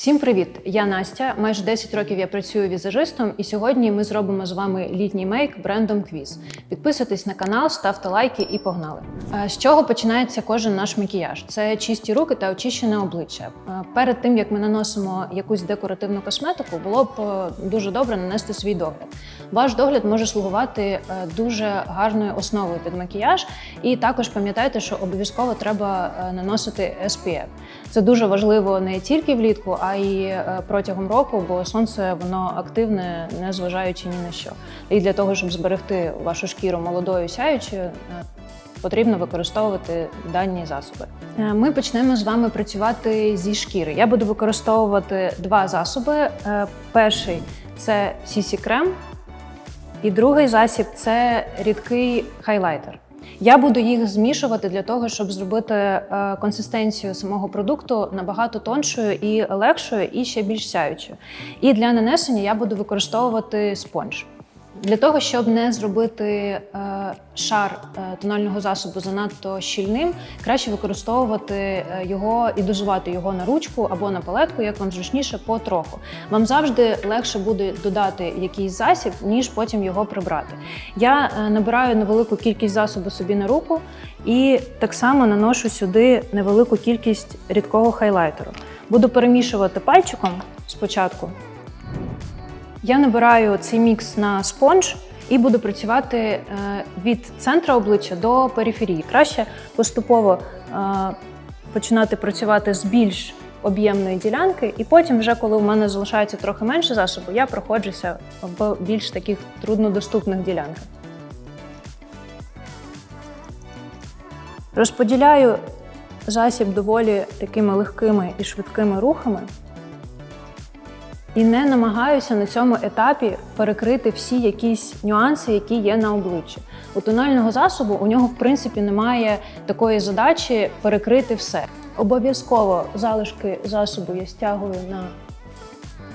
Всім привіт! Я Настя. Майже 10 років я працюю візажистом, і сьогодні ми зробимо з вами літній мейк брендом Quiz. Підписуйтесь на канал, ставте лайки і погнали. Е, З чого починається кожен наш макіяж? Це чисті руки та очищене обличчя. Е, Перед тим як ми наносимо якусь декоративну косметику, було б е, дуже добре нанести свій догляд. Ваш догляд може слугувати дуже гарною основою під макіяж, і також пам'ятайте, що обов'язково треба наносити SPF. Це дуже важливо не тільки влітку, а й е, протягом року, бо сонце воно активне, не зважаючи ні на що. І для того, щоб зберегти вашу шкіру молодою сяючою, е, потрібно використовувати дані засоби. Е, Ми почнемо з вами працювати зі шкіри. Я буду використовувати два засоби. Перший це CC крем, і другий засіб це рідкий хайлайтер. Я буду їх змішувати для того, щоб зробити е, консистенцію самого продукту набагато тоншою і легшою, і ще більш сяючою. І для нанесення я буду використовувати спонж. Для того, щоб не зробити е, шар е, тонального засобу занадто щільним, краще використовувати е, його і дозувати його на ручку або на палетку, як вам зручніше, потроху. Вам завжди легше буде додати якийсь засіб, ніж потім його прибрати. Я набираю невелику кількість засобу собі на руку і так само наношу сюди невелику кількість рідкого хайлайтеру. Буду перемішувати пальчиком спочатку. Я набираю цей мікс на спонж і буду працювати е, від центра обличчя до периферії. Краще поступово е, починати працювати з більш об'ємної ділянки, і потім, вже коли у мене залишається трохи менше засобу, я проходжуся в більш таких труднодоступних ділянках. Розподіляю засіб доволі такими легкими і швидкими рухами. І не намагаюся на цьому етапі перекрити всі якісь нюанси, які є на обличчі. У тонального засобу у нього, в принципі, немає такої задачі перекрити все. Обов'язково залишки засобу я стягую на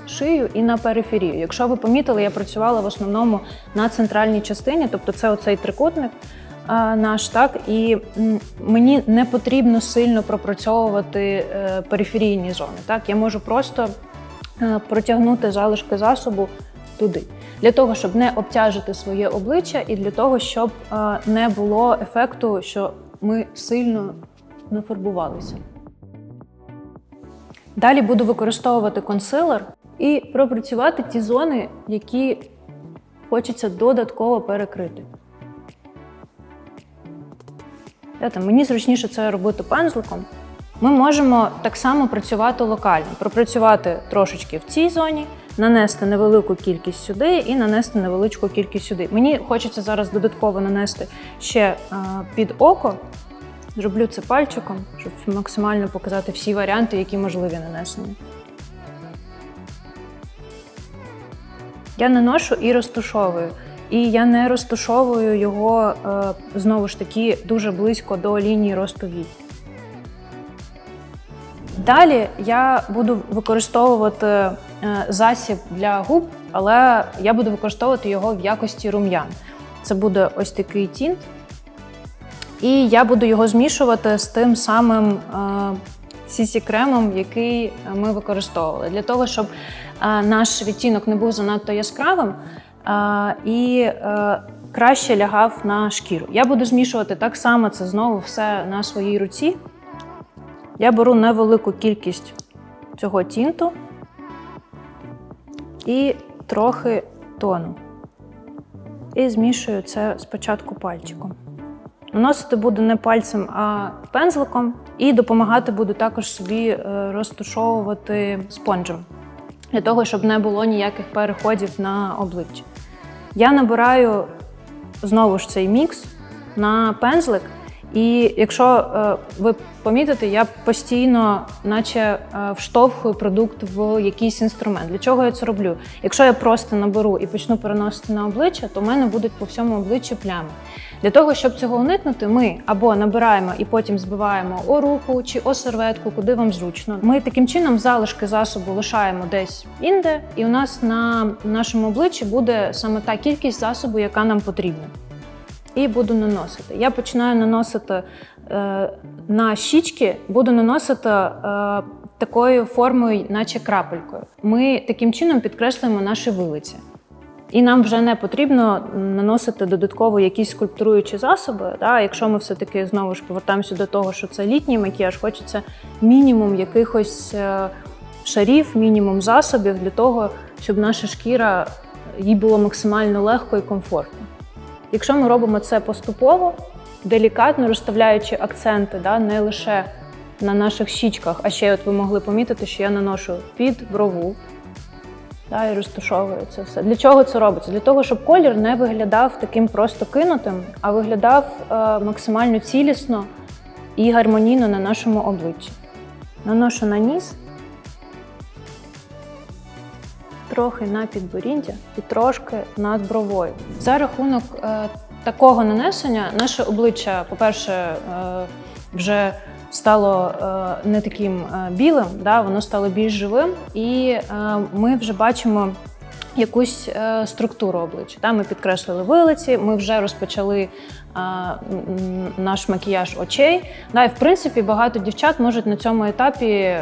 шию і на периферію. Якщо ви помітили, я працювала в основному на центральній частині, тобто це оцей трикутник наш, так і мені не потрібно сильно пропрацьовувати е, периферійні зони. Так, я можу просто протягнути залишки засобу туди. Для того, щоб не обтяжити своє обличчя, і для того, щоб е, не було ефекту, що ми сильно нафарбувалися. Далі буду використовувати консилер і пропрацювати ті зони, які хочеться додатково перекрити. Мені зручніше це робити пензликом. Ми можемо так само працювати локально, пропрацювати трошечки в цій зоні, нанести невелику кількість сюди і нанести невеличку кількість сюди. Мені хочеться зараз додатково нанести ще а, під око. Зроблю це пальчиком, щоб максимально показати всі варіанти, які можливі нанесення. Я наношу і розтушовую. І я не розтушовую його е, знову ж таки дуже близько до лінії росту вій. Далі я буду використовувати е, засіб для губ, але я буду використовувати його в якості рум'ян. Це буде ось такий тінт. І я буду його змішувати з тим самим сісі кремом, який ми використовували, для того, щоб е, наш відтінок не був занадто яскравим е, і е, краще лягав на шкіру. Я буду змішувати так само це знову все на своїй руці. Я беру невелику кількість цього тінту і трохи тону. І змішую це спочатку пальчиком. Наносити буду не пальцем, а пензликом, і допомагати буду також собі е, розтушовувати спонжем, для того, щоб не було ніяких переходів на обличчя. Я набираю знову ж цей мікс на пензлик. І якщо е, ви помітите, я постійно, наче е, вштовхую продукт в якийсь інструмент. Для чого я це роблю? Якщо я просто наберу і почну переносити на обличчя, то в мене будуть по всьому обличчю плями. Для того, щоб цього уникнути, ми або набираємо і потім збиваємо о руку чи о серветку, куди вам зручно. Ми таким чином залишки засобу лишаємо десь інде, і у нас на нашому обличчі буде саме та кількість засобу, яка нам потрібна і буду наносити. Я починаю наносити е, на щічки, буду наносити е, такою формою, наче крапелькою. Ми таким чином підкреслюємо наші вилиці. І нам вже не потрібно наносити додатково якісь скульптуруючі засоби. Да? Якщо ми все-таки знову ж повертаємося до того, що це літній макіяж, хочеться мінімум якихось е, шарів, мінімум засобів для того, щоб наша шкіра їй було максимально легко і комфортно. Якщо ми робимо це поступово, делікатно розставляючи акценти, да, не лише на наших щічках, а ще от ви могли помітити, що я наношу під брову да, і розташовую це все. Для чого це робиться? Для того, щоб колір не виглядав таким просто кинутим, а виглядав е, максимально цілісно і гармонійно на нашому обличчі. Наношу на ніс, трохи на підборіддя і трошки над бровою. За рахунок е, такого нанесення наше обличчя, по-перше, е, вже стало е, не таким е, білим, да, воно стало більш живим, і е, ми вже бачимо. Якусь е, структуру обличчя. Та, ми підкреслили вилиці, ми вже розпочали наш макіяж очей. Да, і в принципі багато дівчат можуть на цьому етапі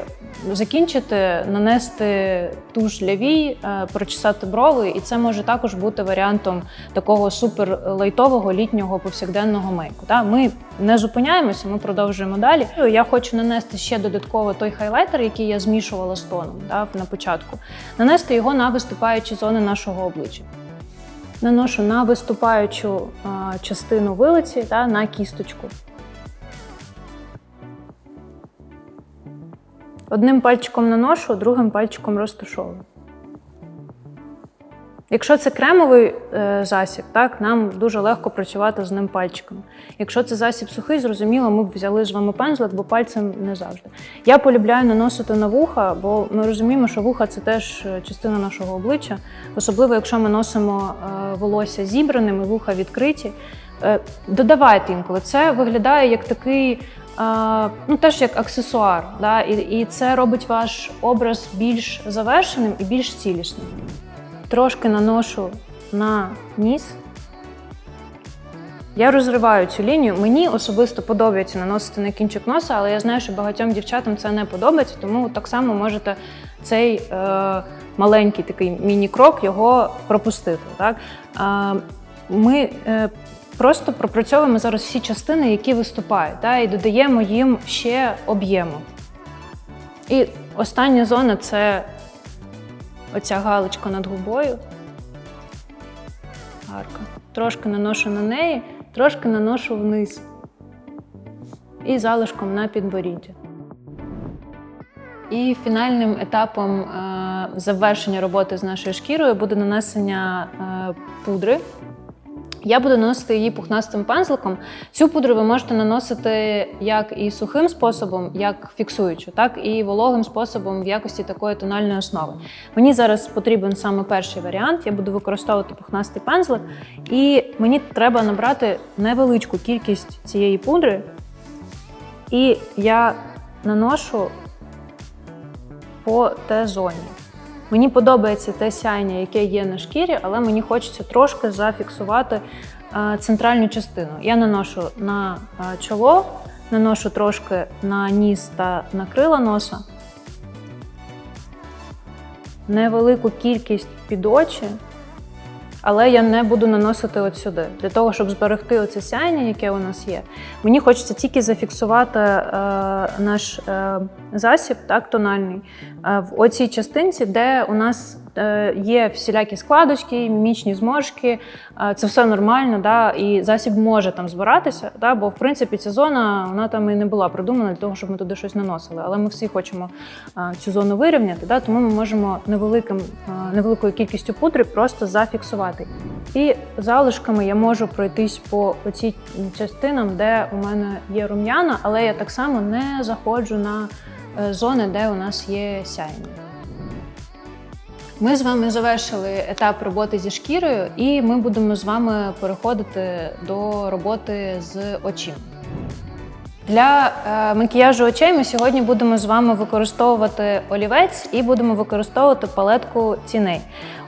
закінчити, нанести туш для вій, е, прочесати брови, і це може також бути варіантом такого супер лайтового літнього повсякденного мейку. Да? Ми не зупиняємося, ми продовжуємо далі. Я хочу нанести ще додатково той хайлайтер, який я змішувала з тоном да, на початку, нанести його на виступаючі зони нашого обличчя. Наношу на виступаючу частину вилиці та на кісточку. Одним пальчиком наношу, другим пальчиком розташовую. Якщо це кремовий е, засіб, так, нам дуже легко працювати з ним пальчиком. Якщо це засіб сухий, зрозуміло, ми б взяли з вами пензлик, бо пальцем не завжди. Я полюбляю наносити на вуха, бо ми розуміємо, що вуха це теж е, частина нашого обличчя, особливо якщо ми носимо е, волосся зібраним і вуха відкриті. Додавайте інколи. Це виглядає як такий. Ну, теж як аксесуар, да? і, і це робить ваш образ більш завершеним і більш цілісним трошки наношу на ніс. Я розриваю цю лінію. Мені особисто подобається наносити на кінчик носа, але я знаю, що багатьом дівчатам це не подобається, тому так само можете цей е, маленький такий міні-крок його пропустити. Так? Е, ми е, просто пропрацьовуємо зараз всі частини, які виступають, так? і додаємо їм ще об'єму. І остання зона це оця галочка над губою. Гарко. Трошки наношу на неї, трошки наношу вниз. І залишком на підборіддя. І фінальним етапом е, завершення роботи з нашою шкірою буде нанесення е, пудри. Я буду наносити її пухнастим пензликом. Цю пудру ви можете наносити як і сухим способом, як фіксуючу, так і вологим способом в якості такої тональної основи. Мені зараз потрібен саме перший варіант. Я буду використовувати пухнастий пензлик, і мені треба набрати невеличку кількість цієї пудри. І я наношу по Т-зоні. Мені подобається те сяйня, яке є на шкірі, але мені хочеться трошки зафіксувати е, центральну частину. Я наношу на е, чоло, наношу трошки на ніс та на крила носа. Невелику кількість під очі, але я не буду наносити от сюди. Для того, щоб зберегти оце сяйня, яке у нас є. Мені хочеться тільки зафіксувати е, наш е, засіб, так, тональний, е, в оцій частинці, де у нас є всілякі складочки, мімічні зморшки. Е, це все нормально, да, і засіб може там збиратися, да, бо в принципі ця зона вона там і не була придумана для того, щоб ми туди щось наносили. Але ми всі хочемо е, цю зону вирівняти, да, тому ми можемо невеликим, е, невеликою кількістю пудри просто зафіксувати. І залишками я можу пройтись по оцій частинам, де у мене є рум'яна, але я так само не заходжу на е, зони, де у нас є сяйня. Ми з вами завершили етап роботи зі шкірою, і ми будемо з вами переходити до роботи з очима. Для е, макіяжу очей ми сьогодні будемо з вами використовувати олівець і будемо використовувати палетку ціней.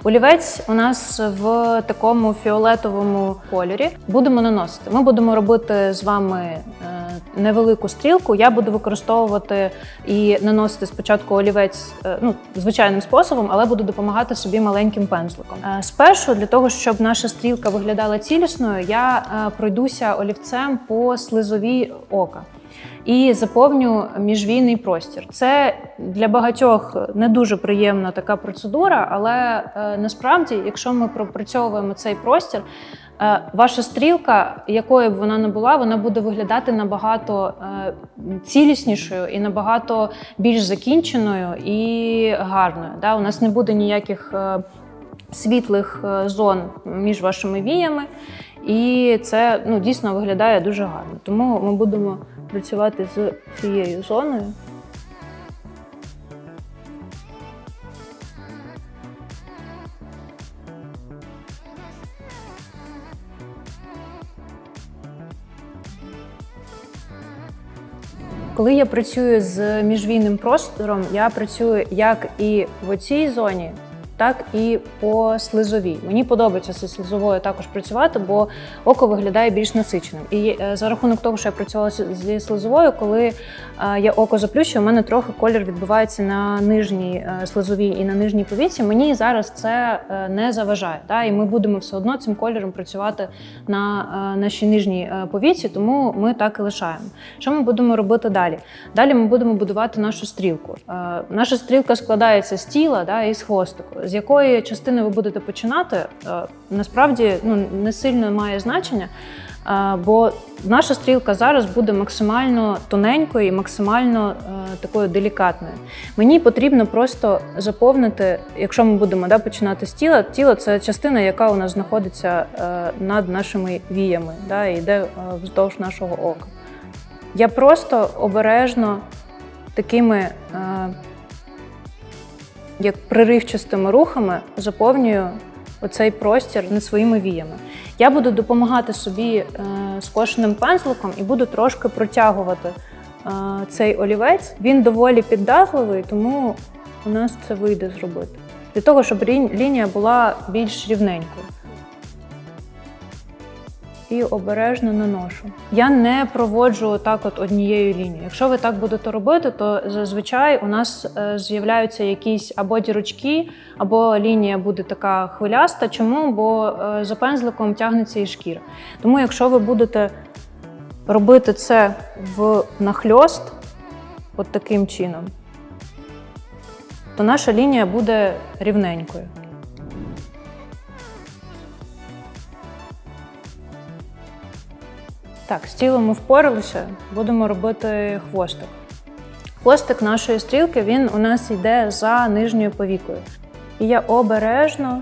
Олівець у нас в такому фіолетовому кольорі. Будемо наносити. Ми будемо робити з вами е, невелику стрілку, я буду використовувати і наносити спочатку олівець е, ну, звичайним способом, але буду допомагати собі маленьким пензликом. Е, Спершу, для того, щоб наша стрілка виглядала цілісною, я е, пройдуся олівцем по слизовій ока. І заповню міжвійний простір. Це для багатьох не дуже приємна така процедура, але е, насправді, якщо ми пропрацьовуємо цей простір, е, ваша стрілка, якою б вона не була, вона буде виглядати набагато е, ціліснішою і набагато більш закінченою і гарною. У нас не буде ніяких світлих зон між вашими віями, і це ну, дійсно виглядає дуже гарно. Тому ми будемо працювати з цією зоною. Коли я працюю з міжвійним простором, я працюю як і в цій зоні, так і по слизовій. Мені подобається зі слизовою також працювати, бо око виглядає більш насиченим. І е, за рахунок того, що я працювала зі слизовою, коли я око заплющую, у мене трохи колір відбувається на нижній е, слизовій і на нижній повіці. Мені зараз це е, не заважає. Да? І ми будемо все одно цим кольором працювати на е, нашій нижній повіці, тому ми так і лишаємо. Що ми будемо робити далі? Далі ми будемо будувати нашу стрілку. Наша стрілка складається з тіла да, і з хвостику. З якої частини ви будете починати, насправді ну, не сильно має значення. Бо наша стрілка зараз буде максимально тоненькою і максимально е, такою делікатною. Мені потрібно просто заповнити, якщо ми будемо да, починати з тіла, тіло це частина, яка у нас знаходиться е, над нашими віями, да, і йде е, вздовж нашого ока. Я просто обережно такими як приривчастими рухами заповнюю оцей простір не своїми віями. Я буду допомагати собі е, скошеним пензликом і буду трошки протягувати е, цей олівець. Він доволі піддатливий, тому у нас це вийде зробити. Для того, щоб лінія була більш рівненькою і обережно наношу. Я не проводжу так от однією лінією. Якщо ви так будете робити, то зазвичай у нас е, з'являються якісь або дірочки, або лінія буде така хвиляста. Чому? Бо е, за пензликом тягнеться і шкіра. Тому, якщо ви будете робити це в нахльост, от таким чином, то наша лінія буде рівненькою. Так, з тілом ми впоралися, будемо робити хвостик. Хвостик нашої стрілки він у нас йде за нижньою повікою. І я обережно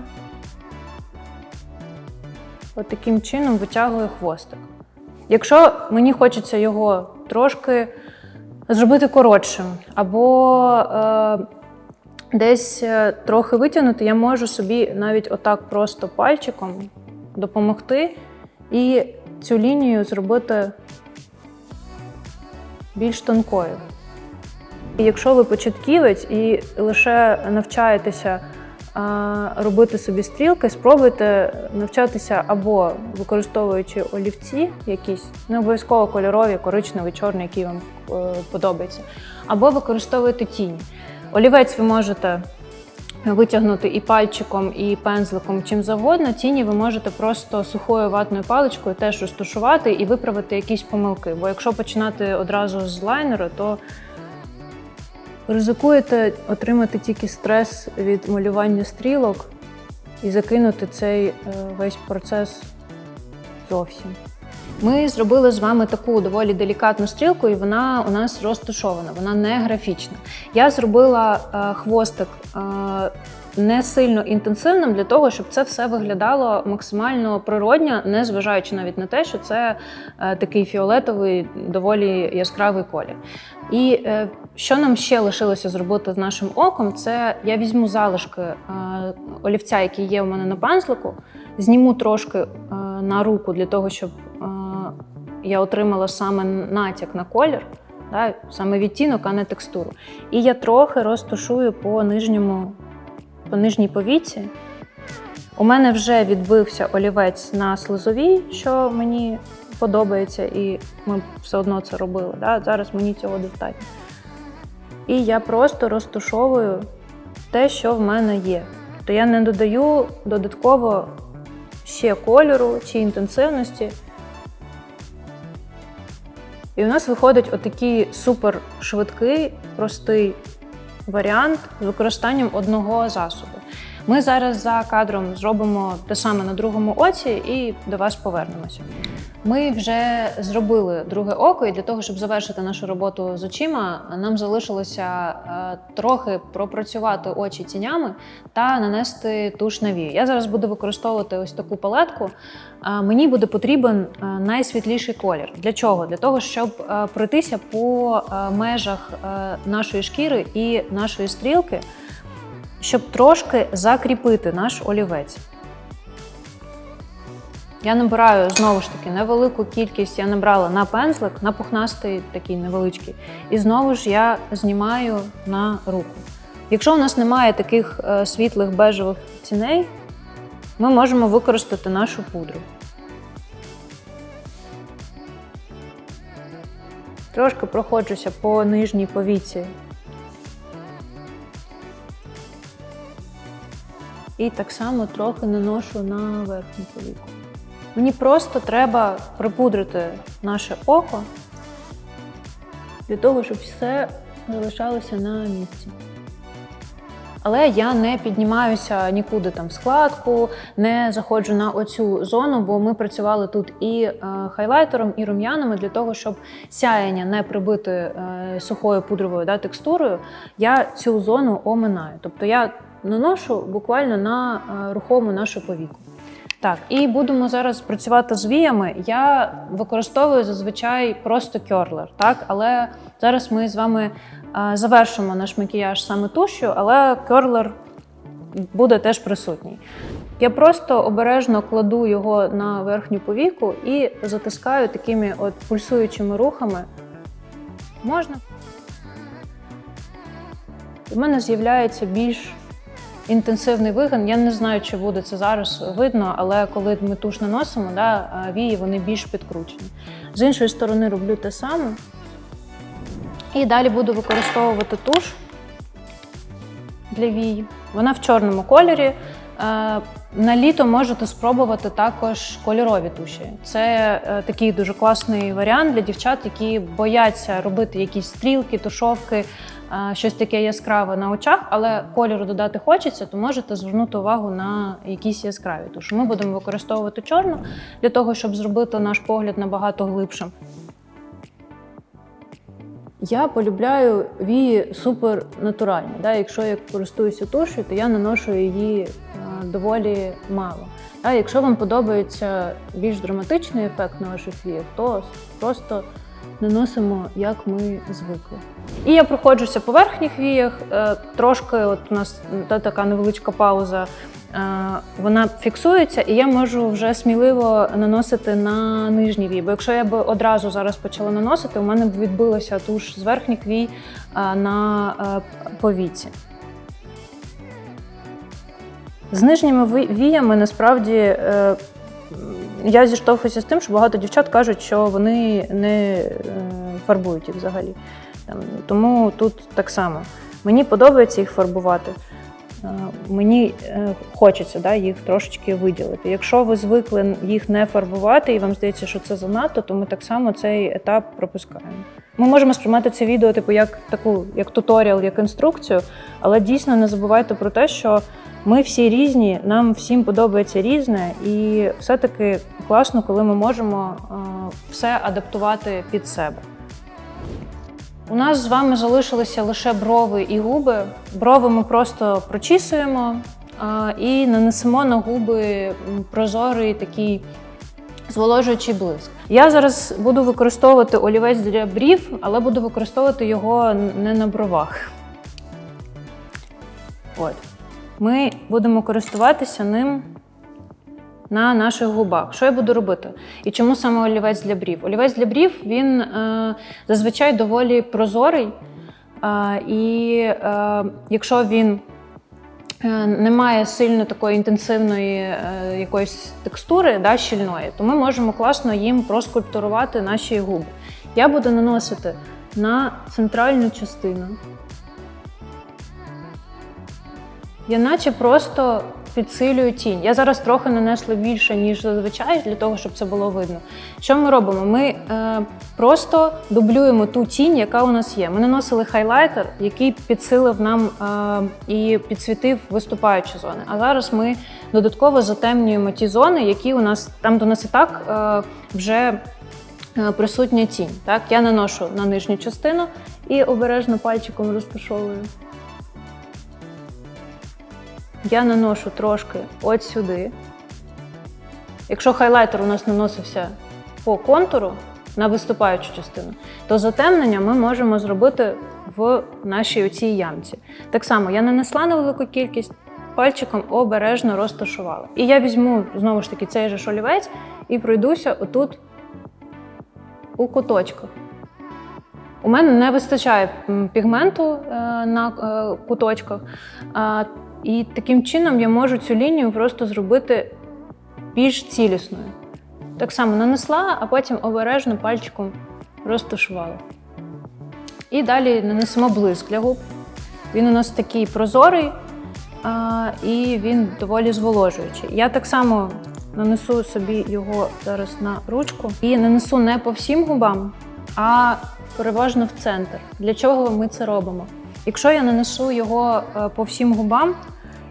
от таким чином витягую хвостик. Якщо мені хочеться його трошки зробити коротшим, або е, десь е, трохи витягнути, я можу собі навіть отак просто пальчиком допомогти і цю лінію зробити більш тонкою. Якщо ви початківець і лише навчаєтеся робити собі стрілки, спробуйте навчатися або використовуючи олівці, якісь не обов'язково кольорові, коричневий, чорний, який вам е, подобається, або використовуйте тінь. Олівець ви можете витягнути і пальчиком, і пензликом, чим завгодно. Тіні ви можете просто сухою ватною паличкою теж розташувати і виправити якісь помилки. Бо якщо починати одразу з лайнеру, то ризикуєте отримати тільки стрес від малювання стрілок і закинути цей е, весь процес зовсім. Ми зробили з вами таку доволі делікатну стрілку, і вона у нас розташована, вона не графічна. Я зробила е, хвостик е, не сильно інтенсивним для того, щоб це все виглядало максимально природньо, не зважаючи навіть на те, що це е, такий фіолетовий, доволі яскравий колір. І е, що нам ще лишилося зробити з нашим оком, це я візьму залишки е, олівця, який є у мене на пензлику, зніму трошки е, на руку для того, щоб е, я отримала саме натяк на колір, да, саме відтінок, а не текстуру. І я трохи розташую по нижньому, по нижній повіці. У мене вже відбився олівець на слизовій, що мені подобається, і ми все одно це робили. Да? Зараз мені цього достатньо. І я просто розтушовую те, що в мене є. Тобто я не додаю додатково ще кольору чи інтенсивності. І у нас виходить отакий супер швидкий, простий варіант з використанням одного засобу. Ми зараз за кадром зробимо те саме на другому оці і до вас повернемося. Ми вже зробили друге око, і для того, щоб завершити нашу роботу з очима, нам залишилося е, трохи пропрацювати очі тінями та нанести туш на вії. Я зараз буду використовувати ось таку палетку. Е, Мені буде потрібен е, найсвітліший колір. Для чого? Для того, щоб пройтися по межах нашої шкіри і нашої стрілки, щоб трошки закріпити наш олівець. Я набираю знову ж таки невелику кількість. Я набрала на пензлик, на пухнастий такий невеличкий. І знову ж я знімаю на руку. Якщо у нас немає таких е, світлих бежевих ціней, ми можемо використати нашу пудру. Трошки проходжуся по нижній повіці. І так само трохи наношу на верхню повіку. Мені просто треба припудрити наше око для того, щоб все залишалося на місці. Але я не піднімаюся нікуди там в складку, не заходжу на оцю зону, бо ми працювали тут і е, хайлайтером, і рум'янами для того, щоб сяєння не прибити е, сухою пудровою да, текстурою. Я цю зону оминаю. Тобто я наношу буквально на е, рухому нашу повіку. Так, і будемо зараз працювати з віями. Я використовую зазвичай просто кьорлер, так, але зараз ми з вами е, завершимо наш макіяж саме тушю, але кьорлер буде теж присутній. Я просто обережно кладу його на верхню повіку і затискаю такими от пульсуючими рухами. Можна. У мене з'являється більш інтенсивний вигин. Я не знаю, чи буде це зараз видно, але коли ми туш наносимо, да, вії вони більш підкручені. З іншої сторони роблю те саме. І далі буду використовувати туш для вій. Вона в чорному кольорі. На літо можете спробувати також кольорові туші. Це е, такий дуже класний варіант для дівчат, які бояться робити якісь стрілки, тушовки, щось таке яскраве на очах, але кольору додати хочеться, то можете звернути увагу на якісь яскраві туші. Ми будемо використовувати чорну для того, щоб зробити наш погляд набагато глибшим. Я полюбляю вії супер натуральні. Да? Якщо я користуюся тушею, то я наношу її е, доволі мало. А якщо вам подобається більш драматичний ефект на ваших віях, то просто наносимо, як ми звикли. І я проходжуся по верхніх віях. е, Трошки, от у нас та така невеличка пауза. е, Вона фіксується, і я можу вже сміливо наносити на нижні вії. Бо якщо я б одразу зараз почала наносити, у мене б відбилася туш з верхніх вій е, на повіці. З нижніми віями насправді я зіштовхуюся з тим, що багато дівчат кажуть, що вони не е, фарбують їх взагалі. Тому тут так само. Мені подобається їх фарбувати. Е, Мені е, хочеться да, їх трошечки виділити. Якщо ви звикли їх не фарбувати і вам здається, що це занадто, то ми так само цей етап пропускаємо. Ми можемо сприймати це відео, типу, як таку, як туторіал, як інструкцію, але дійсно не забувайте про те, що ми всі різні, нам всім подобається різне, і все-таки класно, коли ми можемо е, все адаптувати під себе. У нас з вами залишилися лише брови і губи. Брови ми просто прочісуємо і нанесемо на губи прозорий такий зволожуючий блиск. Я зараз буду використовувати олівець для брів, але буду використовувати його не на бровах. От. Ми будемо користуватися ним на наших губах. Що я буду робити? І чому саме олівець для брів? Олівець для брів він е, зазвичай доволі прозорий. Е, і е, якщо він е, немає сильно такої інтенсивної е, якоїсь текстури да, щільної, то ми можемо класно їм проскульптурувати наші губи. Я буду наносити на центральну частину. Я наче просто підсилюю тінь. Я зараз трохи нанесла більше, ніж зазвичай, для того, щоб це було видно. Що ми робимо? Ми е, просто дублюємо ту тінь, яка у нас є. Ми наносили хайлайтер, який підсилив нам е, і підсвітив виступаючі зони. А зараз ми додатково затемнюємо ті зони, які у нас там до нас і так е, вже е, присутня тінь. Так, я наношу на нижню частину і обережно пальчиком розташовую. Я наношу трошки от сюди. Якщо хайлайтер у нас наносився по контуру на виступаючу частину, то затемнення ми можемо зробити в нашій оцій ямці. Так само я нанесла невелику кількість, пальчиком обережно розташувала. І я візьму знову ж таки цей же ж олівець і пройдуся отут у куточках. У мене не вистачає пігменту е, на е, куточках. І таким чином я можу цю лінію просто зробити більш цілісною. Так само нанесла, а потім обережно пальчиком розташувала. І далі нанесемо блиск для губ. Він у нас такий прозорий а, і він доволі зволожуючий. Я так само нанесу собі його зараз на ручку і нанесу не по всім губам, а переважно в центр. Для чого ми це робимо? Якщо я нанесу його е, по всім губам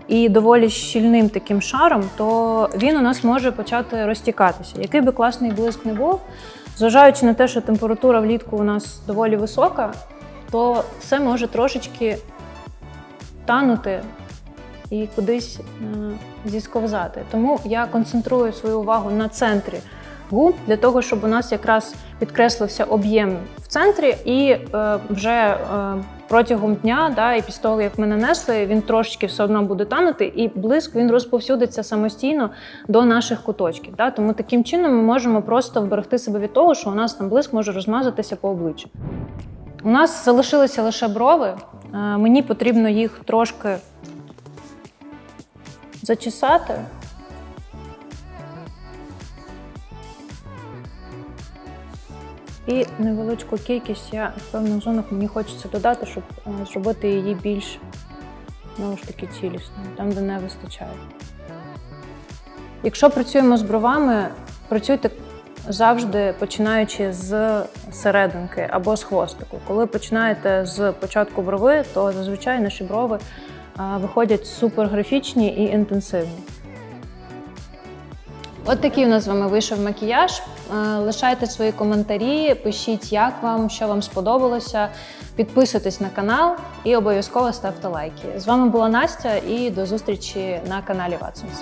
і доволі щільним таким шаром, то він у нас може почати розтікатися. Який би класний блиск не був, зважаючи на те, що температура влітку у нас доволі висока, то все може трошечки танути і кудись е, зісковзати. Тому я концентрую свою увагу на центрі губ для того, щоб у нас якраз підкреслився об'єм в центрі, і е, вже е, протягом дня, да, і після того, як ми нанесли, він трошечки все одно буде танути, і блиск він розповсюдиться самостійно до наших куточків. Да. Тому таким чином ми можемо просто вберегти себе від того, що у нас там блиск може розмазатися по обличчю. У нас залишилися лише брови. Е, Мені потрібно їх трошки зачесати. І невеличку кількість я в певних зонах мені хочеться додати, щоб е, зробити її більш знову ж таки цілісною, там, де не вистачає. Якщо працюємо з бровами, працюйте завжди починаючи з серединки або з хвостику. Коли починаєте з початку брови, то зазвичай наші брови виходять суперграфічні і інтенсивні. От такий у нас з вами вийшов макіяж. Е, Лишайте свої коментарі, пишіть, як вам, що вам сподобалося. Підписуйтесь на канал і обов'язково ставте лайки. З вами була Настя і до зустрічі на каналі Ватсонс.